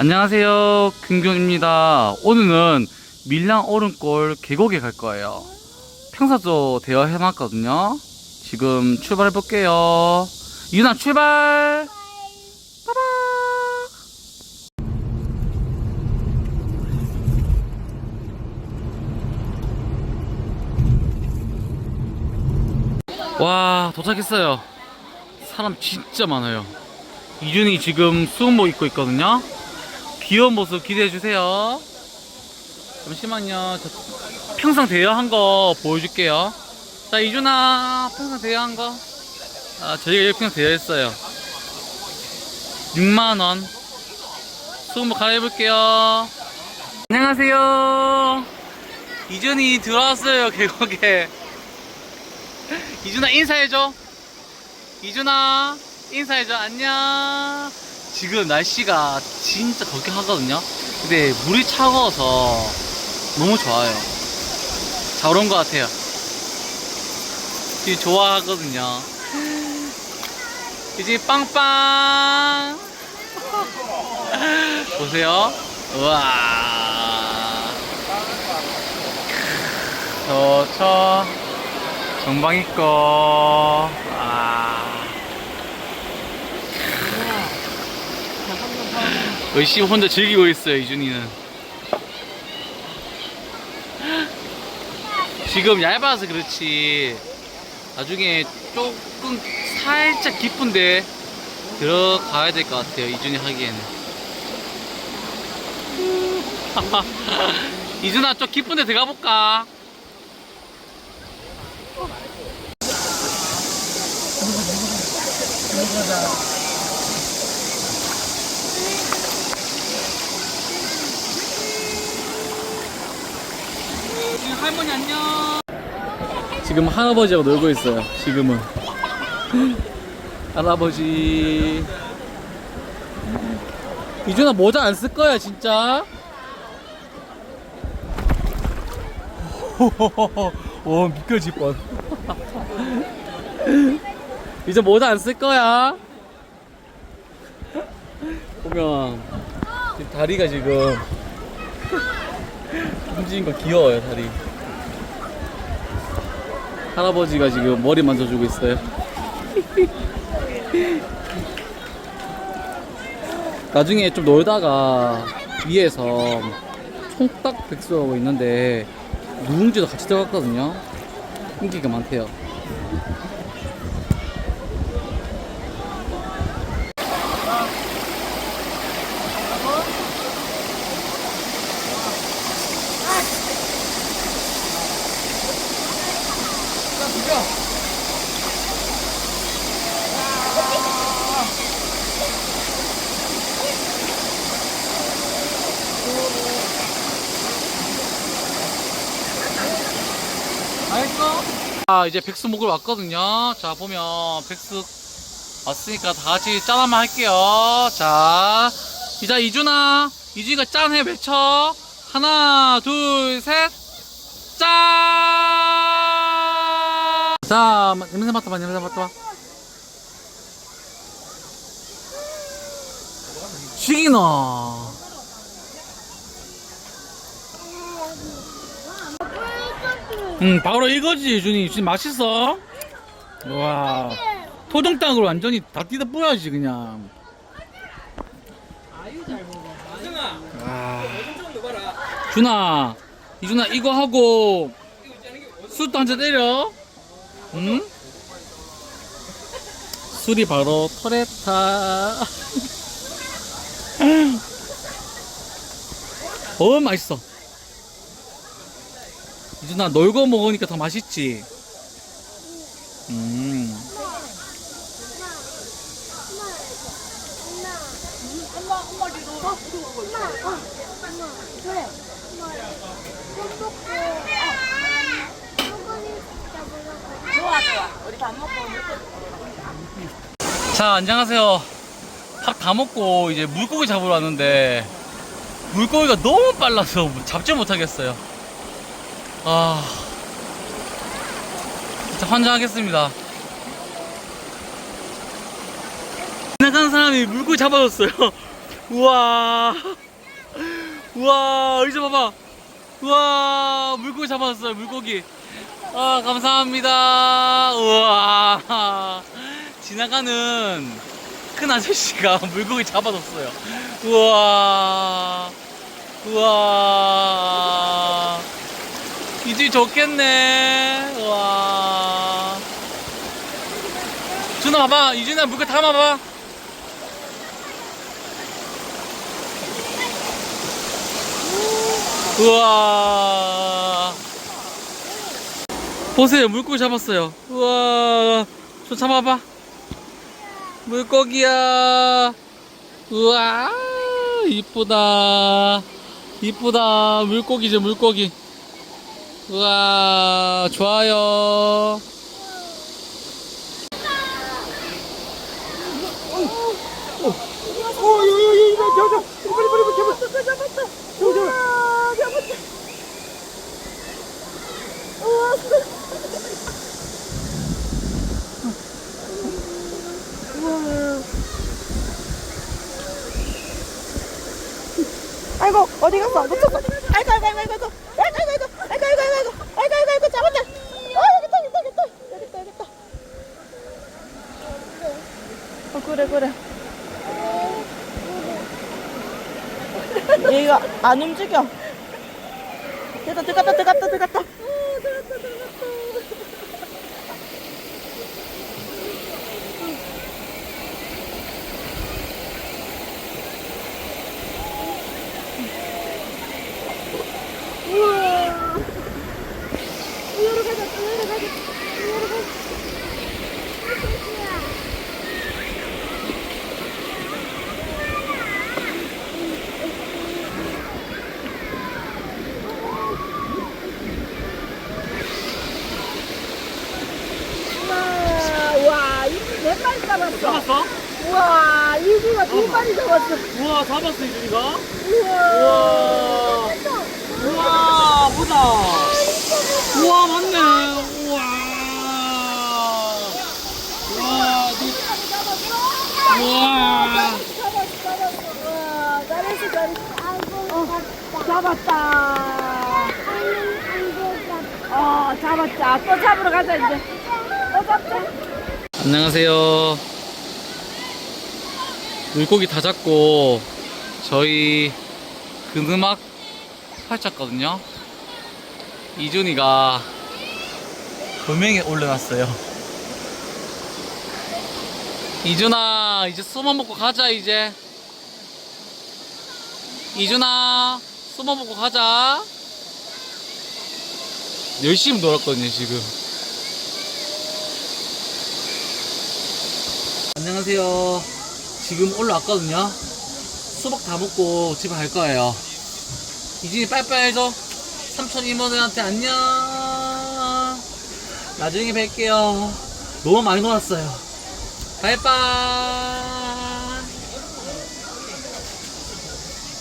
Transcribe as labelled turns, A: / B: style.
A: 안녕하세요. 김경입니다. 오늘은 밀양 오른골 계곡에 갈 거예요. 평사조 대여 해놨거든요. 지금 출발해 볼게요. 유나 출발! 와, 도착했어요. 사람 진짜 많아요. 이준이 지금 수영복 입고 있거든요. 귀여운 모습 기대해 주세요. 잠시만요. 저 평상 대여한 거 보여줄게요. 자, 이준아, 평상 대여한 거. 아, 저희가 이렇게 평상 대여했어요. 6만원. 수영복 갈아입을게요. 안녕하세요. 이준이 들어왔어요, 계곡에. 이준아, 인사해줘. 이준아, 인사해줘. 안녕. 지금 날씨가 진짜 덥긴 하거든요. 근데 물이 차가워서 너무 좋아요. 잘 온 것 같아요. 지금 좋아하거든요. 이제 빵빵! 보세요. 우와. 저저 정방이 거. 열심히 혼자 즐기고 있어요, 이준이는. 지금 얇아서 그렇지. 나중에 조금 살짝 깊은데 들어가야 될 것 같아요, 이준이 하기에는. 이준아, 좀 깊은데 들어가 볼까? 할머니 안녕. 지금 할아버지하고 놀고 있어요. 지금은 할아버지. 이준아 모자 안 쓸 거야 진짜. 오 미끄러질 뻔. 이제 모자 안 쓸 거야. 보면 다리가 지금 움직인 거 귀여워요 다리 할아버지가 지금 머리 만져주고 있어요. 나중에 좀 놀다가 위에서 총딱 백수하고 있는데 누룽지도 같이 들어갔거든요. 인기가 많대요 알겠어? 아 이제 백수 목을 왔거든요. 자 보면 백수 왔으니까 다 같이 짠 한번 할게요. 자 이자 이준아. 이준이가 짠해 외쳐. 하나 둘 셋 짠 자 냄새 맡아봐 냄새 맡아봐. 죽이나 응 바로 이거지 준이. 지금 맛있어? 와. 토종닭으로 완전히 다 뜯어 뿌려야지 그냥. 아. 준아 이준아 이거 하고 술도 한 잔 때려 응? 술이 바로 토레타 어 맛있어 이준아 놀고 먹으니까 더 맛있지 음
B: 좋아 좋아 우리 밥 먹고
A: 자, 안녕하세요. 밥 다 먹고 이제 물고기 잡으러 왔는데 물고기가 너무 빨라서 잡지 못하겠어요. 아, 진짜 환장하겠습니다. 지나가는 사람이 물고기 잡아줬어요. 우와. 우와, 이제 봐봐. 우와, 물고기 잡았어요, 물고기. 아, 감사합니다. 우와. 지나가는 큰 아저씨가 물고기 잡아줬어요. 우와. 우와. 이제 좋겠네. 우와. 준아 봐봐. 이준아 물고기 담아봐. 우와. 보세요. 물고기 잡았어요. 우와. 좀 잡아봐. 물고기야. 우와. 이쁘다. 이쁘다. 물고기죠, 물고기. 우와. 좋아요.
B: 오, 여기, 여기, 이거, 저, 저, 빨리, 빨리, 빨리, 잡았어, 잡았어. 저거, 저거. 잡았다. 우와, 우와. 아이고 어디 갔어? 아이고 아이고 아이고 아이고 아이고 아이고 아이고 아이고 아이고 아이고 아이고 아이고 아이고 아이고 잡았다. 어 여기 있다 여기 있다 여기 있다 여기 있다 어 그래 그래. 얘가 안 움직여. 됐다 들어갔다 들어갔다 들어갔다. 와, 이몇 마리 잡았어.
A: 잡았어?
B: 우와, 이주가 두 마리 잡았어.
A: 우와, 잡았어, 이준이가?
B: 우와.
A: 우와. 우와, 보자. 우와, 맞네. 우와. 우와, 너- 우와.
B: 잡았다. 어, 잡았자. 또 잡으러 가자, 이제. 또 잡자.
A: 안녕하세요. 물고기 다 잡고 저희 그느막 팔쳤거든요. 이준이가 도명에 올려놨어요. 이준아, 이제 수만 먹고 가자 이제. 이준아, 수만 먹고 가자. 열심히 놀았거든요 지금. 안녕하세요. 지금 올라왔거든요. 수박 다 먹고 집에 갈 거예요. 이진이 빠이빠이 해줘. 삼촌 이모들한테 안녕. 나중에 뵐게요. 너무 많이 놀았어요. 빠이빠이.